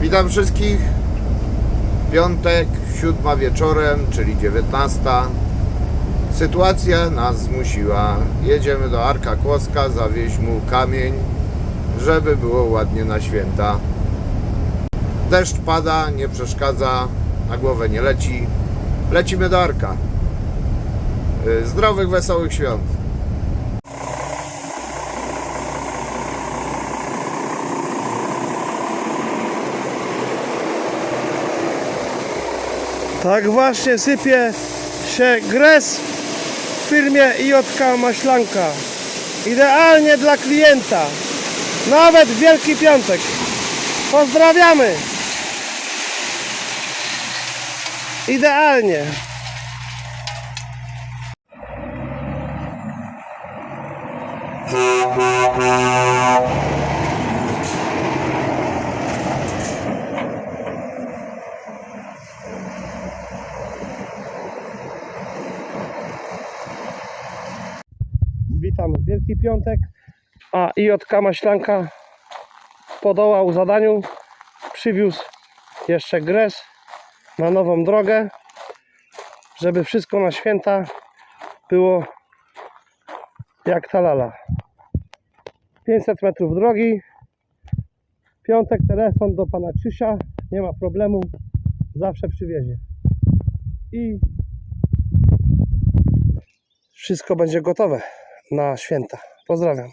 Witam wszystkich. Piątek, siódma wieczorem, czyli 19. Sytuacja nas zmusiła. Jedziemy do Arka Kłoska, zawieźć mu kamień, żeby było ładnie na święta. Deszcz pada, nie przeszkadza, na głowę nie leci. Lecimy do Arka. Y, Zdrowych, wesołych świąt. Tak właśnie sypie się gres w firmie IJK Maślanka. Idealnie dla klienta. Nawet Wielki Piątek. Pozdrawiamy. Idealnie. Witam w Wielki Piątek. A IJK Maślanka podołał zadaniu. Przywiózł jeszcze gres na nową drogę, żeby wszystko na święta było jak ta lala. 500 metrów drogi. Piątek telefon do pana Krzysia. Nie ma problemu. Zawsze przywiezie. I wszystko będzie gotowe na święta. Pozdrawiam.